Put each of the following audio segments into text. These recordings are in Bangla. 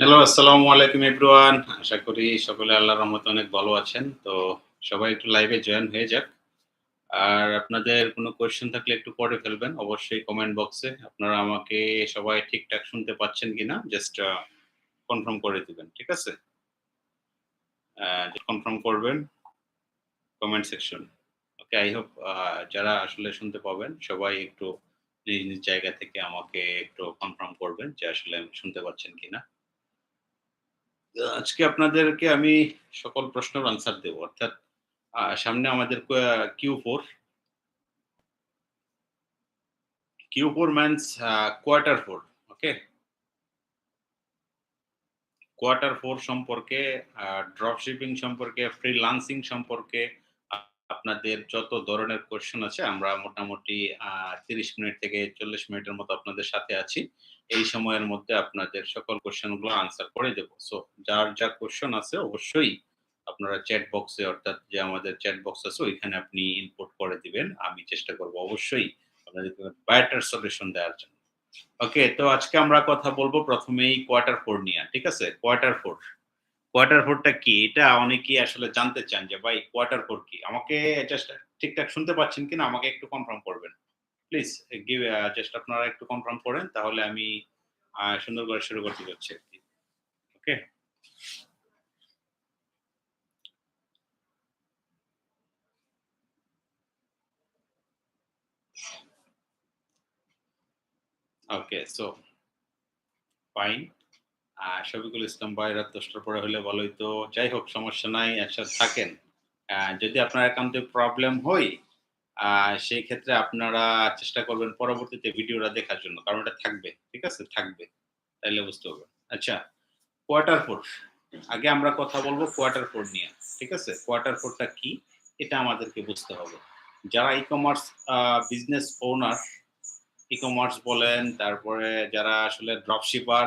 হ্যালো আসসালামু আলাইকুম এভরিওয়ান আশা করি সকলে আল্লাহর রহমতে অনেক ভালো আছেন। তো সবাই একটু লাইভে জয়েন হয়ে যাক। আর আপনাদের কোনো কোয়েশ্চেন থাকলে একটু পরে ফেলবেন, অবশ্যই কমেন্ট বক্সে আপনারা আমাকে সবাই ঠিকঠাক শুনতে পাচ্ছেন কিনা জাস্ট কনফার্ম করে দিবেন, ঠিক আছে? কনফার্ম করবেন comment section okay I hope যারা আসলে শুনতে পাবেন, সবাই একটু নিজ নিজ জায়গা থেকে আমাকে একটু কনফার্ম করবেন যে আসলে শুনতে পাচ্ছেন কিনা। আজকে আপনাদেরকে আমি সকল প্রশ্নের আনসার দেব। অর্থাৎ সামনে আমাদের Q four Q four means quarter four okay quarter four সম্পর্কে ড্রপ শিপিং সম্পর্কে ফ্রিলান্সিং সম্পর্কে আপনাদের যত ধরনের কোয়েশ্চেন আছে, আমরা মোটামুটি তিরিশ মিনিট থেকে চল্লিশ মিনিটের মতো আপনাদের সাথে আছি। এই সময়ের মধ্যে আপনাদের সকল কোশ্চেনগুলো আনসার করে দেবো। সো যার যা কোশ্চেন আছে, অবশ্যই আপনারা চ্যাট বক্সে অর্থাৎ যে আমাদের চ্যাট বক্স আছে, ওইখানে আপনি ইনপুট করে দিবেন। আমি চেষ্টা করব অবশ্যই আপনাদের ব্যাটার সলিউশন দেওয়ার জন্য। ওকে তো আজকে আমরা কথা বলব প্রথমেই কোয়ার্টার ফোর নিয়ে। ঠিক আছে? কোয়ার্টার ফোর কোয়ার্টার ফোরটা কি? এটা অনেকেই আসলে জানতে চান যে, ভাই কোয়ার্টার ফোর কি? আমাকে জাস্ট ঠিকঠাক শুনতে পাচ্ছেন কিনা, আমাকে একটু কনফার্ম করবেন। প্লিজ গিভ জাস্ট আপনারা একটু কনফার্ম করেন, তাহলে আমি সুন্দর করে শুরু করতে যাচ্ছি আর কি। Okay okay so fine Shafiqul Islam ভাই, রাত দশটার পরে হলে ভালোই তো। যাই হোক, সমস্যা নাই, একসাথে থাকেন। যদি আপনার একান্তে প্রবলেম হয় সেই ক্ষেত্রে আপনারা চেষ্টা করবেন পরবর্তীতে ভিডিওটা দেখার জন্য, কারণ এটা থাকবে, ঠিক আছে? থাকবে, তাইলে বুঝতে হবে আচ্ছা কোয়ার্টার ফোর আগে আমরা কথা বলব কোয়ার্টার ফোর নিয়ে, ঠিক আছে? কোয়ার্টার ফোরটা কি? এটা আমাদেরকে বুঝতে হবে। যারা e commerce business owner e commerce বলেন, তারপরে যারা আসলে ড্রপশিপার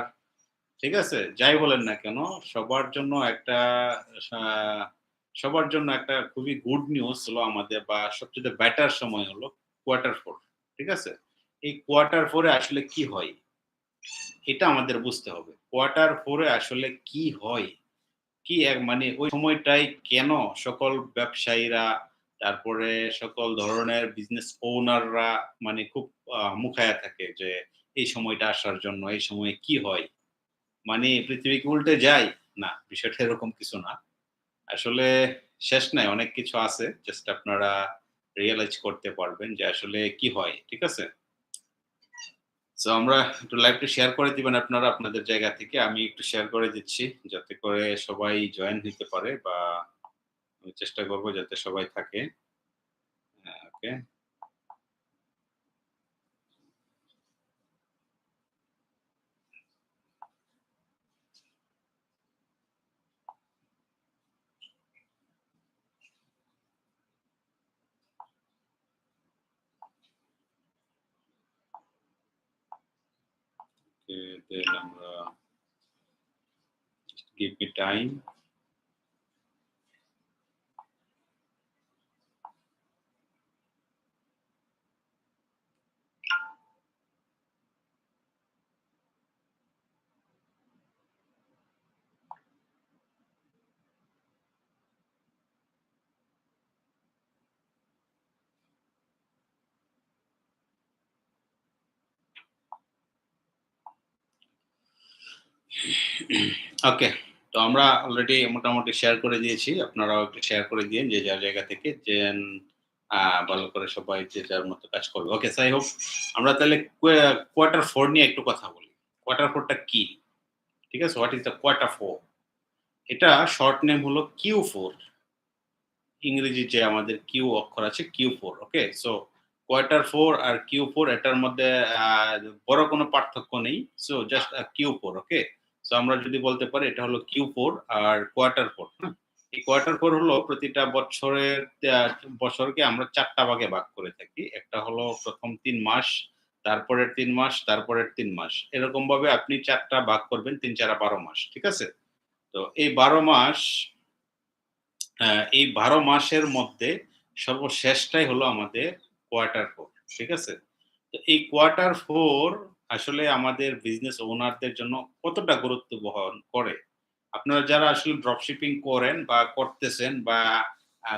ঠিক আছে? যাই বলেন না কেন, সবার জন্য একটা সবার জন্য একটা খুবই গুড নিউজ হলো আমাদের বা সবচেয়ে বেটার সময় হলো কোয়ার্টার ফোর ঠিক আছে? এই কোয়ার্টার ফোরে আসলে কি হয়? এটা আমাদের বুঝতে হবে। কোয়ার্টার ফোরে আসলে কি হয়? কি এক মানে ওই সময়টাই কেন সকল ব্যবসায়ীরা, তারপরে সকল ধরনের বিজনেস ওনাররা মানে খুব মুখায়া থাকে যে এই সময়টা আসার জন্য, এই সময় কি হয়? মানে পৃথিবীকে উল্টে যায়, না, বিষয়টা এরকম কিছু না। আসলে শেষ নাই, অনেক কিছু আছে জাস্ট আপনারা রিয়েলাইজ করতে পারবেন যে আসলে কি হয়, ঠিক আছে? তো আমরা একটু লাইভটা শেয়ার করে দিবেন আপনারা আপনাদের জায়গা থেকে। আমি একটু শেয়ার করে দিচ্ছি, যাতে করে সবাই জয়েন হতে পারে বা চেষ্টা করব যাতে সবাই থাকে। ওকে Okay, then uh, just give me time. ওকে তো আমরা অলরেডি মোটামুটি শেয়ার করে দিয়েছি। আপনারাও একটু শেয়ার করে দিন যে যার জায়গা থেকে, যে ভালো করে সবাই যে যার মতো কাজ করবে। ওকে সাই হোক আমরা তাহলে কোয়ার্টার ফোর নিয়ে একটু কথা বলি। কোয়ার্টার ফোরটা কি? ঠিক আছে what is the quarter four এটা শর্ট নেম হলো কিউ ফোর ইংরেজি যে আমাদের কিউ অক্ষর আছে Q four okay so quarter four আর কিউ ফোর এটার মধ্যে বড় কোনো পার্থক্য নেই। So just Q four okay so আমরা যদি বলতে পারি, এটা হলো কিউ ফোর আর কোয়ার্টার ফোর হ্যাঁ এই কোয়ার্টার ফোর হলো প্রতিটা বছরের বছরকে আমরা চারটা ভাগে ভাগ করে থাকি। একটা হলো প্রথম তিন মাস, তারপরের তিন মাস, তারপরের তিন মাস। এরকম ভাবে আপনি চারটা ভাগ করবেন, তিন চারা বারো মাস, ঠিক আছে? তো এই বারো মাস এই বারো মাসের মধ্যে সর্বশেষটাই হলো আমাদের কোয়ার্টার ফোর ঠিক আছে? তো এই কোয়ার্টার ফোর আসলে আমাদের বিজনেস ওনারদের জন্য কতটা গুরুত্ব বহন করে? আপনারা যারা আসলে ড্রপশিপিং করেন বা করতেছেন বা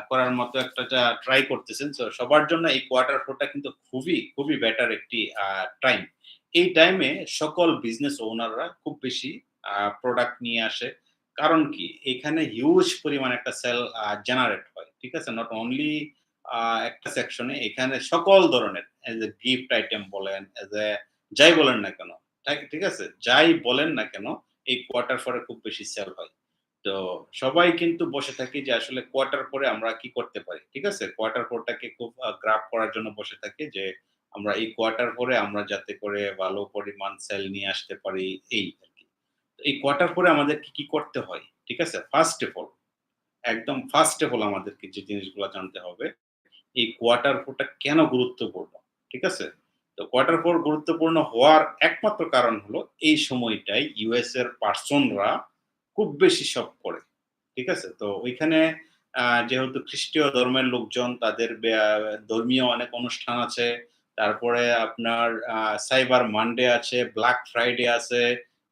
করার মতো একটা যা ট্রাই করতেছেন। সো সবার জন্য এই কোয়ার্টার 4 টা কিন্তু খুবই, খুবই বেটার একটি টাইম। এই টাইমে সকল বিজনেস ওনাররা খুব বেশি প্রোডাক্ট নিয়ে আসে। কারণ কি? এখানে হিউজ পরিমাণ একটা সেল জেনারেট হয়। ঠিক আছে? নট অনলি একটা সেকশনে এখানে সকল ধরনের এজ এ গিফট আইটেম বলেন, এজ এ যাই বলেন না কেন, ঠিক আছে? যাই বলেন না কেন, এই কোয়ার্টার 4 এ খুব বেশি সেল হয়। তো সবাই কিন্তু বসে থাকি যে আসলে কোয়ার্টার পরে আমরা কি করতে পারি। ঠিক আছে? কোয়ার্টার 4 টাকে খুব আ গ্রাব করার জন্য বসে থাকি যে আমরা এই কোয়ার্টার পরে আমরা যাতে করে ভালো পরিমাণ সেল নিয়ে আসতে পারি এই আরকি। তো এই কোয়ার্টার পরে আমাদের কি, কি করতে হয়? ঠিক আছে? ফার্স্ট অফ অল একদম ফার্স্ট অফ অল আমাদেরকে যে জিনিসগুলো জানতে হবে, এই কোয়ার্টার 4 টা কেন গুরুত্বপূর্ণ? ঠিক আছে? তো কোয়ার্টার 4 গুরুত্বপূর্ণ হওয়ার একমাত্র কারণ হলো এই সময়টাই ইউএস এর পার্সনরা খুব বেশি সব করে। ঠিক আছে? তো ওইখানে যেহেতু খ্রিস্টীয় ধর্মের লোকজন তাদের ধর্মীয় অনেক অনুষ্ঠান আছে। তারপরে আপনার সাইবার মানডে আছে, ব্লাক ফ্রাইডে আছে।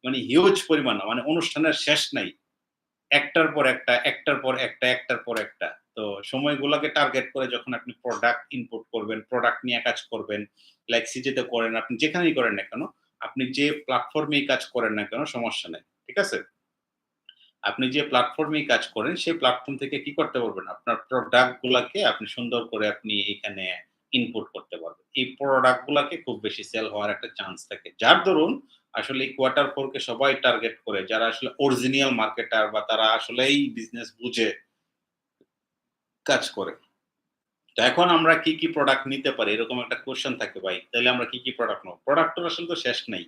মানে হিউজ পরিমাণ মানে অনুষ্ঠানের শেষ নাই। একটার পর একটা, একটার পর একটা, একটার পর একটা। তো সময়গুলোকে টার্গেট করে যখন আপনি প্রোডাক্ট ইনপুট করবেন, প্রোডাক্ট নিয়ে কাজ করবেন, লাইক সিজেতে করেন, আপনি যেখানেই করেন না কেন, আপনি যে প্ল্যাটফর্মেই কাজ করেন না কেন সমস্যা নেই ঠিক আছে? আপনি যে প্ল্যাটফর্মেই কাজ করেন, সেই প্ল্যাটফর্ম থেকে কি করতে পারবেন? আপনার প্রোডাক্ট গুলাকে আপনি সুন্দর করে আপনি এখানে ইনপুট করতে পারবেন। এই প্রোডাক্ট গুলাকে খুব বেশি সেল হওয়ার একটা চান্স থাকে। যার দরুন আসলে এই কোয়ার্টার 4 কে সবাই টার্গেট করে যারা আসলে অরিজিনাল মার্কেটার বা তারা আসলেই বিজনেস বুঝে কাজ করে। তো এখন আমরা কি, কি প্রোডাক্ট নিতে পারি? এরকম একটা কোয়েশ্চেন থাকে ভাই। তাইলে আমরা কি, কি প্রোডাক্ট নেব? প্রোডাক্টের আসলে তো শেষ নাই।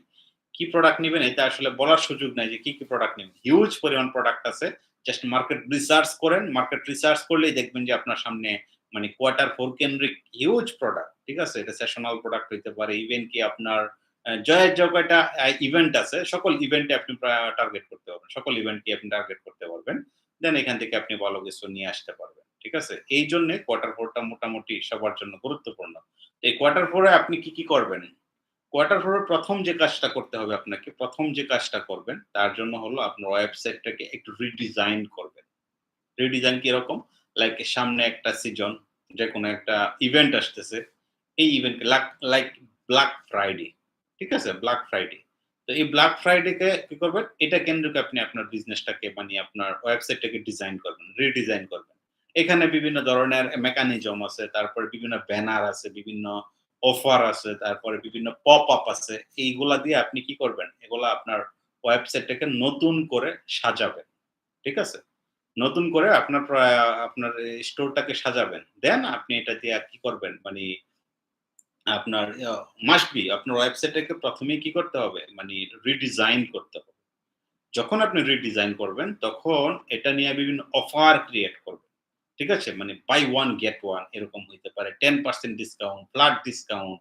কি প্রোডাক্ট নিবেন এটা আসলে বলার সুযোগ নাই যে কি, কি প্রোডাক্ট নিবেন। হিউজ পরিমাণ প্রোডাক্ট আছে। জাস্ট মার্কেট রিসার্চ করেন। মার্কেট রিসার্চ করলেই দেখবেন যে আপনার সামনে মানে কোয়ার্টার 4 কেন্দ্রিক হিউজ প্রোডাক্ট। ঠিক আছে? এটা সেশনাল প্রোডাক্ট হইতে পারে। ইভেন কি আপনার জয়ের যে একটা ইভেন্ট আছে, সকল ইভেন্টে আপনি টার্গেট করতে পারবেন। সকল ইভেন্টকে আপনি টার্গেট করতে পারবেন। দেন এখান থেকে আপনি ভালো কিছু নিয়ে আসতে পারবেন। ঠিক আছে? এইজন্যে কোয়ার্টার 4 টা মোটামুটি সবার জন্য গুরুত্বপূর্ণ। এই কোয়ার্টার 4 এ আপনি কি, কি করবেন? কোয়ার্টার 4 এর ১ম যে কাজটা করতে হবে আপনাকে, ১ম যে কাজটা করবেন তার জন্য হলো আপনার ওয়েবসাইটটাকে একটু রিডিজাইন করবেন। রিডিজাইন কীরকম? লাইক সামনে একটা সিজন, যেকোনো একটা ইভেন্ট আসতেছে। এই ইভেন্ট লাইক ব্লাক ফ্রাইডে। ঠিক আছে? Black Friday. তো এই ব্লাক ফ্রাইডে কে কি করবেন? এটা কেন্দ্রকে আপনি আপনার বিজনেসটাকে মানে আপনার ওয়েবসাইটটাকে ডিজাইন করবেন, রিডিজাইন করবেন। এখানে বিভিন্ন ধরনের মেকানিজম আছে, তারপরে বিভিন্ন ব্যানার আছে, বিভিন্ন অফার আছে, তারপরে বিভিন্ন পপ আপ আছে। এইগুলা দিয়ে আপনি কি করবেন? এগুলা আপনার ওয়েবসাইটটাকে নতুন করে সাজাবেন। ঠিক আছে? নতুন করে আপনার আপনার স্টোরটাকে সাজাবেন। দেন আপনি এটা দিয়ে কি করবেন? মানে আপনার ইয়া মাস্ট বি আপনার ওয়েবসাইটটাকে ১ম এই কি করতে হবে? মানে রিডিজাইন করতে হবে। যখন আপনি রিডিজাইন করবেন, তখন এটা নিয়ে বিভিন্ন অফার ক্রিয়েট করবেন। ঠিক আছে? মানে বাই ওয়ান গেট ওয়ান এরকম হইতে পারে। 10% ডিসকাউন্ট, ফ্ল্যাট ডিসকাউন্ট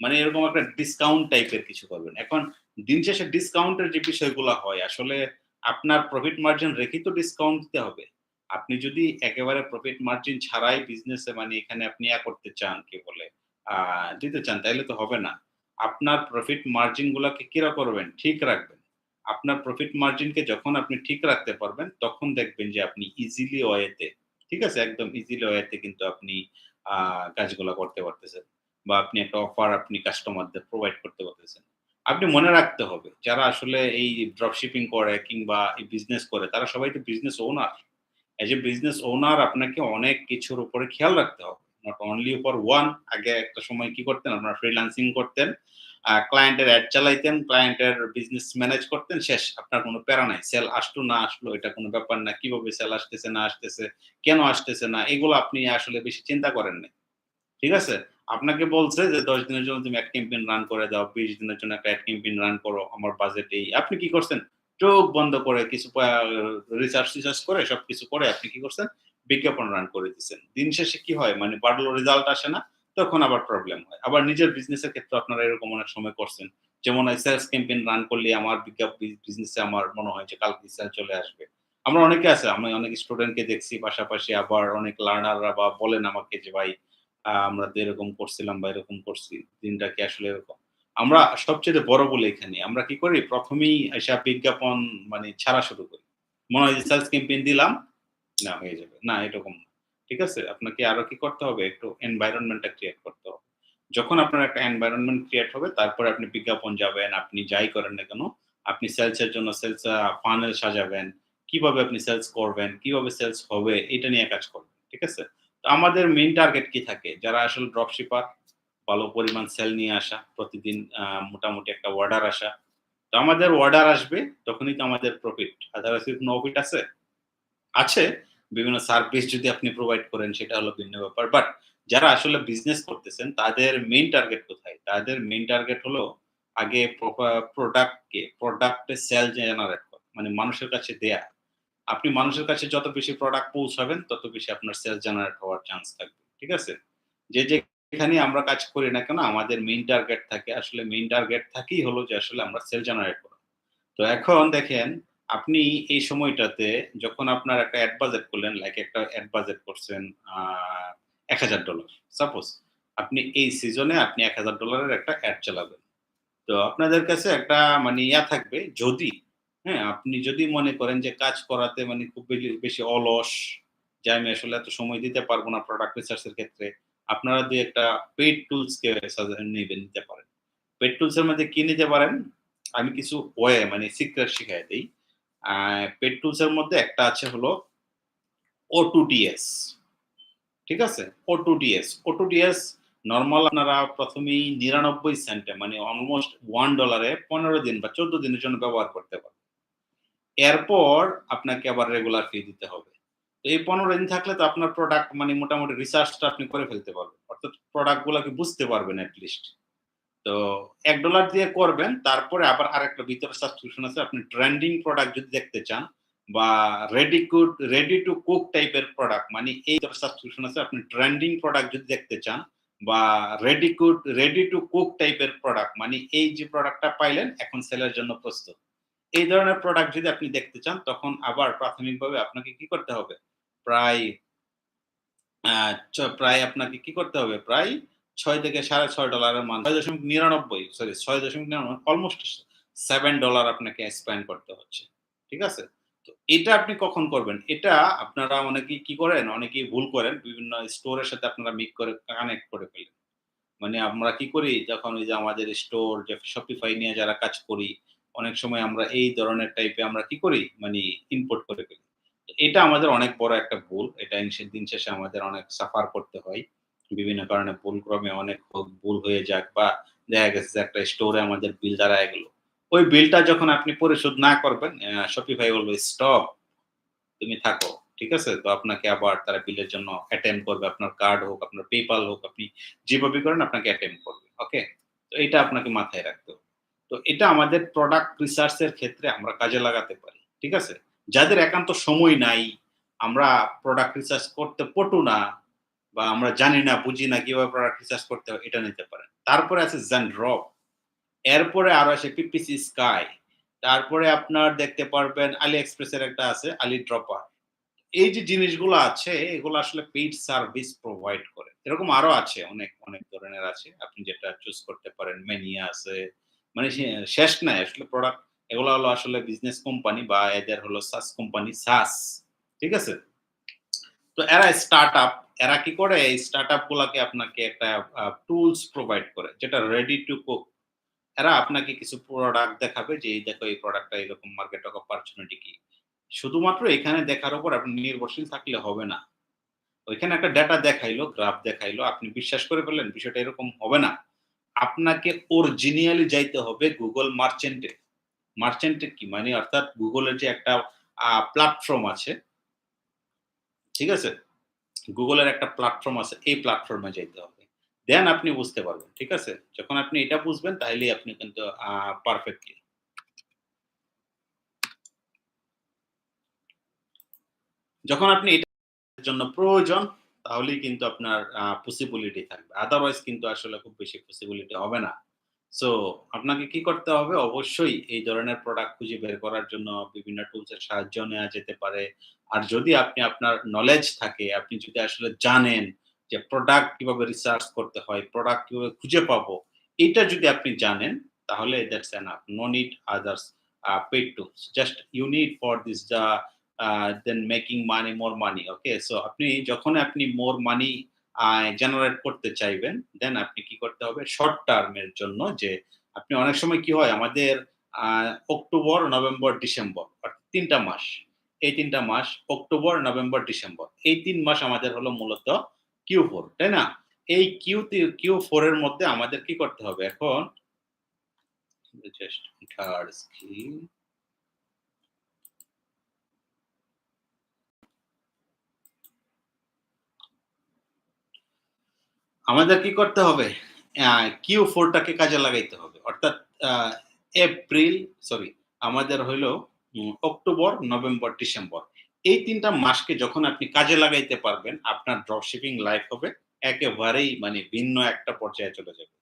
মানে এরকম একটা ডিসকাউন্ট টাইপের কিছু করবেন। এখন দিন শেষে ডিসকাউন্টের যে বিষয়গুলা হয়, আসলে আপনার প্রফিট মার্জিন রেখেই তো ডিসকাউন্ট দিতে হবে। আপনি যদি একেবারে প্রফিট মার্জিন ছাড়াই বিজনেসে মানে এখানে আপনি ইয়া করতে চান, কি বলে? দিতে চান, তাইলে তো হবে না। আপনার প্রফিট মার্জিন গুলাকে কিরা করবেন? ঠিক রাখবেন। আপনার প্রফিট মার্জিনকে যখন আপনি ঠিক রাখতে পারবেন, তখন দেখবেন যে আপনি ইজিলি ওয়েতে, ঠিক আছে? একদম ইজিলি ওয়েতে কিন্তু আপনি কাজগুলা করতে পারতেছেন। বা আপনি একটা অফার আপনি কাস্টমারদের প্রোভাইড করতে পারতেছেন। আপনি মনে রাখতে হবে, যারা আসলে এই ড্রপ শিপিং করে কিংবা এই বিজনেস করে, তারা সবাই তো business owner. As a business owner আপনাকে অনেক কিছুর উপরে খেয়াল রাখতে হবে। নট অনলি ফর ওয়ান আগে একটা সময় কি করতেন? আপনারা ফ্রিল্যান্সিং করতেন। ক্লায়েন্টের অ্যাড চালাইতেন, ক্লায়েন্টের বিজনেস ম্যানেজ করতেন, শেষ। আপনার কোনো প্যারা নাই। সেল আসলো না আসলো এটা কোন ব্যাপার না। কীভাবে সেল আসতেছে না আসতেছে, কেন আসতেছে না, এগুলো আপনি আসলে বেশি চিন্তা করেন নাই। ঠিক আছে? আপনাকে বলছে যে ১০ দিনের জন্য তুমি এড ক্যাম্পেইন রান করে দাও, ২০ দিনের জন্য একটা এড ক্যাম্পেইন রান করো, আমার বাজেট এই। আপনি কি করছেন? চোখ বন্ধ করে কিছু পা রিসার্চ-টিসার্চ করে সবকিছু করে আপনি কি করছেন? বিজ্ঞাপন রান করে দিচ্ছেন দিন শেষে কি হয়? মানে বাড়লো রেজাল্ট আসে না, তখন আবার প্রবলেম হয়। আবার নিজের বিজনেসের ক্ষেত্রে আপনারা এরকম অনেক সময় করছেন। যেমন সেলস ক্যাম্পেইন রান করলে আমার বিজনেসে আমার মনে হয় যে কালকে সেল চলে আসবে। আমরা অনেকে আছে, আমি অনেক স্টুডেন্টকে দেখছি পাশাপাশি আবার অনেক লার্নাররা বা বলেন আমাকে যে ভাই আমরা তো এরকম করছিলাম বা এরকম করছি। দিনটা কি আসলে এরকম? আমরা সবচেয়ে বড় বলে এখানে আমরা কি করি প্রথমেই এসা বিজ্ঞাপন মানে ছাড়া শুরু করি মনে হয় সেলস ক্যাম্পেইন দিলাম না হয়ে যাবে না এরকম না। ঠিক আছে? আপনাকে আরও কি করতে হবে? একটু এনভায়রনমেন্টটা ক্রিয়েট করতে হবে। যখন আপনার একটা এনভায়রনমেন্ট ক্রিয়েট হবে, তারপরে আপনি বিজ্ঞাপন যাবেন, আপনি যাই করেন না কেন, আপনি সেলসের জন্য সেলস ফানেল সাজাবেন, কীভাবে আপনি সেলস করবেন, কীভাবে সেলস হবে, এটা নিয়ে কাজ করবেন, ঠিক আছে? তো আমাদের মেইন টার্গেট কি থাকে? যারা আসলে ড্রপশিপার ভালো পরিমাণ সেল নিয়ে আসা, প্রতিদিন মোটামুটি একটা অর্ডার আসা। তো আমাদের অর্ডার আসবে, তখনই তো আমাদের প্রফিট আদারওয়াইজ প্রফিট আছে? আছে। বিভিন্ন সার্ভিস যদি আপনি প্রোভাইড করেন, সেটা হলো ভিন্ন ব্যাপার। বাট যারা আসলে বিজনেস করতেছেন, তাদের মেইন টার্গেট কোথায়? তাদের মেইন টার্গেট হলো আগে প্রোডাক্টকে প্রোডাক্টে সেল জেনারেট করা মানে মানুষের কাছে দেয়া। আপনি মানুষের কাছে যত বেশি প্রোডাক্ট পৌঁছাবেন, তত বেশি আপনার সেল জেনারেট হওয়ার চান্স থাকবে, ঠিক আছে? যে যে এখানে আমরা কাজ করি না কেন, আমাদের মেইন টার্গেট থাকে। আসলে মেইন টার্গেট থাকেই হলো যে আসলে আমরা সেল জেনারেট করা। তো এখন দেখেন আপনি এই সময়টাতে যখন আপনার একটা অ্যাড বাজেট করলেন লাইক একটা অ্যাড বাজেট করছেন এক হাজার ডলার সাপোজ আপনি এই সিজনে আপনি এক হাজার ডলারের একটা অ্যাড চালাবেন। তো আপনাদের কাছে একটা মানে ইয়া থাকবে, যদি হ্যাঁ আপনি যদি মনে করেন যে কাজ করাতে মানে খুব বেশি অলস, যে আমি আসলে এত সময় দিতে পারব না প্রোডাক্ট রিসার্চের ক্ষেত্রে, আপনারা দিয়ে একটা পেড টুলসকে নেবেন, নিতে পারেন। পেড টুলসের মধ্যে কি নিতে পারেন? আমি কিছু ওয়ে মানে সিক্রেট শিখাই দিই। পেড টুলসের মধ্যে একটা আছে হলো ও টু ডিএস ঠিক আছে? O two DS O two DS normal আপনারা প্রথমেই নিরানব্বই সেন্টে মানে অলমোস্ট ওয়ান ডলারে পনেরো দিন বা চোদ্দ দিনের জন্য ব্যবহার করতে পারবেন। এরপর আপনাকে আবার রেগুলার ফি দিতে হবে। তো এই পনেরো দিন থাকলে তো আপনার প্রোডাক্ট মানে মোটামুটি রিসার্চটা আপনি করে ফেলতে পারবেন। অর্থাৎ প্রোডাক্ট গুলাকে বুঝতে পারবেন অ্যাটলিস্ট তো এক ডলার দিয়ে করবেন, তারপরে আবার আরেকটা ভিতরে সাবস্ক্রিপশন আছে, আপনি ট্রেন্ডিং প্রোডাক্ট যদি দেখতে চান বা ready could ready to cook টাইপের প্রোডাক্ট মানে এই সাবস্ক্রিপশন আছে, আপনি ট্রেন্ডিং প্রোডাক্ট যদি দেখতে চান বা ready could ready to cook টাইপের প্রোডাক্ট মানে এই যে প্রোডাক্টটা পাইলেন, এখন সেলের জন্য প্রস্তুত। এই ধরনের প্রোডাক্ট যদি আপনি দেখতে চান, তখন আবার প্রাথমিকভাবে আপনাকে কি করতে হবে? প্রায় প্রায় আপনাকে কি করতে হবে? প্রায় ছয় থেকে সাড়ে ছয় ডলারের মান, ছয় দশমিক নিরানব্বই সরি ছয় দশমিক নিরানব্বই অলমোস্ট সেভেন ডলার আপনাকে স্পেন্ড করতে হচ্ছে, ঠিক আছে? তো এটা আপনি কখন করবেন? এটা আপনারা অনেকেই কি করেন, অনেকেই ভুল করেন, বিভিন্ন স্টোরের সাথে আপনারা মিক করে কানেক্ট করে ফেলেন। মানে আমরা কি করি, যখন ওই যে আমাদের স্টোর যে শপিফাই নিয়ে যারা কাজ করি, অনেক সময় আমরা এই ধরনের টাইপে আমরা কি করি মানে ইনপুট করে ফেলি। এটা আমাদের অনেক বড় একটা ভুল, এটা দিন শেষে আমাদের অনেক সাফার করতে হয়। বিভিন্ন কারণে ভুল ক্রমে অনেক ভুল হয়ে যাক বা দেখা গেছে যে একটা স্টোরে আমাদের বিল দাঁড়ায় গেল। ওই বিলটা যখন আপনি পরিশোধ না করবেন শপিফাই বলবে স্টপ তুমি থাকো, ঠিক আছে? তো আপনাকে আবার তারা বিলের জন্য অ্যাটেম্প করবে। আপনার কার্ড হোক, আপনার পেপাল হোক, আপনি যেভাবে করেন, আপনাকে অ্যাটেম্প করবে ওকে তো এটা আপনাকে মাথায় রাখতে হবে। তো এটা আমাদের প্রোডাক্ট রিসার্চের ক্ষেত্রে আমরা কাজে লাগাতে পারি, ঠিক আছে? যাদের একান্ত সময় নাই, আমরা প্রোডাক্ট রিসার্চ করতে পটু না বা আমরা জানি না, বুঝি না, কীভাবে প্রোডাক্ট রিসার্চ করতে হবে এটা নিতে পারেন। তারপরে আছে ড্রপ এরপরে আরও আছে পিপিসি স্কাই তারপরে আপনার দেখতে পারবেন আলি এক্সপ্রেসের একটা আছে আলি ড্রপার এই যে জিনিসগুলো আছে, এগুলো আসলে পেইড সার্ভিস প্রোভাইড করে। এরকম আরও আছে, অনেক অনেক ধরনের আছে। আপনি যেটা চুজ করতে পারেন মেনিয়া আছে। মানে শেষ নাই আসলে প্রোডাক্ট এগুলো হলো আসলে বিজনেস কোম্পানি বা এদের হলো সাস কোম্পানি সাস ঠিক আছে? তো এরা স্টার্ট আপ এরা কি করে? এই স্টার্ট আপ গুলাকে আপনাকে একটা টুলস প্রোভাইড করে, যেটা রেডি টু কুক এরা আপনাকে কিছু প্রোডাক্ট দেখাবে যে, এই দেখো, এই প্রোডাক্টটা এরকম মার্কেট অপরচুনিটি কি? শুধুমাত্র এখানে দেখার উপর আপনি নির্ভরশীল থাকলে হবে না। ওইখানে একটা ডেটা দেখাইলো গ্রাফ দেখাইলো, আপনি বিশ্বাস করে ফেললেন, বিষয়টা এরকম হবে না। আপনাকে অরিজিনালি যাইতে হবে গুগল মার্চেন্টে মার্চেন্টে কি? মানে অর্থাৎ গুগলের যে একটা প্ল্যাটফর্ম আছে, ঠিক আছে? গুগলের একটা প্ল্যাটফর্ম আছে, এই প্ল্যাটফর্মে যাইতে হবে। দেন আপনি বুঝতে পারবেন, ঠিক আছে? যখন আপনি এটা বুঝবেন তাহলেই আপনি কিন্তু পারফেক্টলি যখন আপনি এটার জন্য প্রয়োজন, তাহলেই কিন্তু আপনার পসিবিলিটি থাকবে। আদারওয়াইজ কিন্তু আসলে খুব বেশি পসিবিলিটি হবে না। সো আপনাকে কি করতে হবে? অবশ্যই এই ধরনের প্রোডাক্ট খুঁজে বের করার জন্য বিভিন্ন টুলসের সাহায্য নেওয়া যেতে পারে। আর যদি আপনি আপনার নলেজ থাকে, আপনি যদি আসলে জানেন যে প্রোডাক্ট কীভাবে রিসার্চ করতে হয় প্রোডাক্ট কীভাবে খুঁজে পাবো, এটা যদি আপনি জানেন, তাহলে that's enough no need others paid to just you need for this the then making money more money okay so আপনি, যখন আপনি মোর মানি জেনারেট করতে চাইবেন দেন আপনি কি করতে হবে? শর্ট টার্মের জন্য যে আপনি অনেক সময় কি হয়, আমাদের অক্টোবর নভেম্বর ডিসেম্বর তিনটা মাস। এই তিনটা মাস অক্টোবর নভেম্বর ডিসেম্বর এই তিন মাস আমাদের হলো মূলত কিউ ফোর তাই না? এই কিউ কিউ ফোর এর মধ্যে আমাদের কি করতে হবে? এখন জাস্ট আমাদের কি করতে হবে? কিউ ফোরটাকে কাজে লাগাইতে হবে। অর্থাৎ এপ্রিল সরি আমাদের হইল অক্টোবর নভেম্বর ডিসেম্বর এই তিনটা মাসকে যখন আপনি কাজে লাগাইতে পারবেন, আপনার ড্রপশিপিং লাইফ হবে একেবারেই মানে ভিন্ন একটা পর্যায়ে চলে যাবে।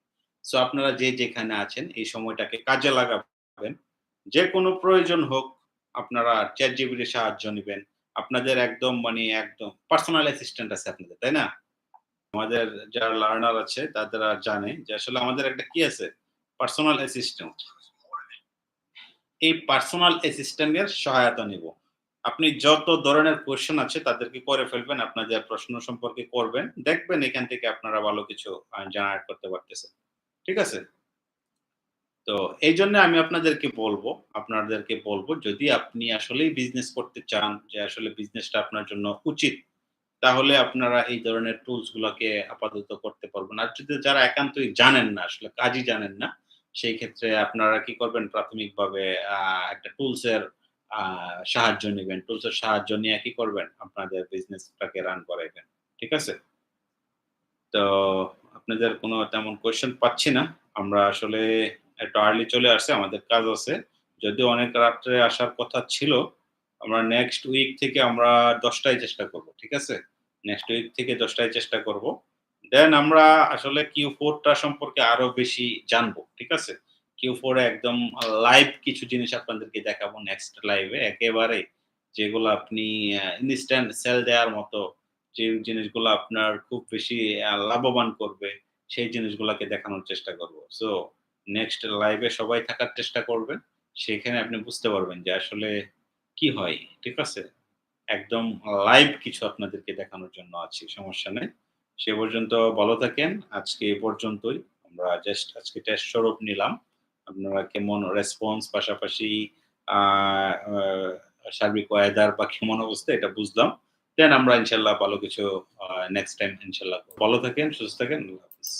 সো আপনারা যে যেখানে আছেন, এই সময়টাকে কাজে লাগাবেন। যে কোনো প্রয়োজন হোক, আপনারা চ্যাট জিবির সাহায্য নেবেন। আপনাদের একদম মানে একদম পার্সোনাল অ্যাসিস্ট্যান্ট আছে আপনাদের, তাই না? আমাদের যারা লার্নার আছে তারা জানে যে আসলে আমাদের একটা কি আছে? পার্সোনাল অ্যাসিস্ট্যান্ট এই পার্সোনাল অ্যাসিস্ট্যান্টের সহায়তা নিব। আপনি যত ধরনের কোয়েশ্চেন আছে, তাদেরকে করে ফেলবেন, আপনাদের প্রশ্ন সম্পর্কে করবেন, দেখবেন এখান থেকে আপনারা ভালো কিছু জেনারেট করতে পারতেছেন। ঠিক আছে? তো এই জন্য আমি আপনাদেরকে বলব আপনাদেরকে বলব, যদি আপনি আসলেই বিজনেস করতে চান, যে আসলে বিজনেসটা আপনার জন্য উচিত তাহলে আপনারা এই ধরনের টুলস গুলোকে আপাতত করতে পারবেন। আর যদি যারা একান্তই জানেন না, আসলে কাজই জানেন না, সেই ক্ষেত্রে আপনারা কি করবেন? প্রাথমিকভাবে একটা টুলস এর সাহায্য নেবেন। টুলস এর সাহায্য নিয়ে কি করবেন? আপনাদের বিজনেসটাকে রান করাইবেন। ঠিক আছে? তো আপনাদের কোনো তেমন কোয়েশ্চেন পাচ্ছি না। আমরা আসলে একটু আর্লি চলে আসছে, আমাদের কাজ আছে। যদিও অনেক রাত্রে আসার কথা ছিল, আমরা নেক্সট উইক থেকে আমরা দশটায় চেষ্টা করব, ঠিক আছে? নেক্সট উইক থেকে দশটায় চেষ্টা করব। দেন আমরা আসলে কিউ ফোরটা সম্পর্কে আরও বেশি জানব, ঠিক আছে? কিউ ফোরে একদম লাইভ কিছু জিনিস আপনাদেরকে দেখাবো নেক্সট লাইভে একেবারে যেগুলো আপনি ইনস্ট্যান্ট সেল দেওয়ার মতো যে জিনিসগুলো আপনার খুব বেশি লাভবান করবে, সেই জিনিসগুলোকে দেখানোর চেষ্টা করব। সো নেক্সট লাইভে সবাই থাকার চেষ্টা করবেন। সেখানে আপনি বুঝতে পারবেন যে আসলে কি হয়, ঠিক আছে? একদম লাইভ কিছু আপনাদেরকে দেখানোর জন্য আছি, সমস্যা নেই। সে পর্যন্ত ভালো থাকেন। আজকে এই পর্যন্তই। আমরা জাস্ট আজকে টেস্ট স্বরূপ নিলাম। আপনারা কেমন রেসপন্স পাশাপাশি সার্বিক ওয়েদার বা কেমন অবস্থা এটা বুঝলাম। দেন আমরা ইনশাল্লাহ ভালো কিছু নেক্সট টাইম ইনশাল্লাহ ভালো থাকেন, সুস্থ থাকেন, আল্লাহ হাফিজ।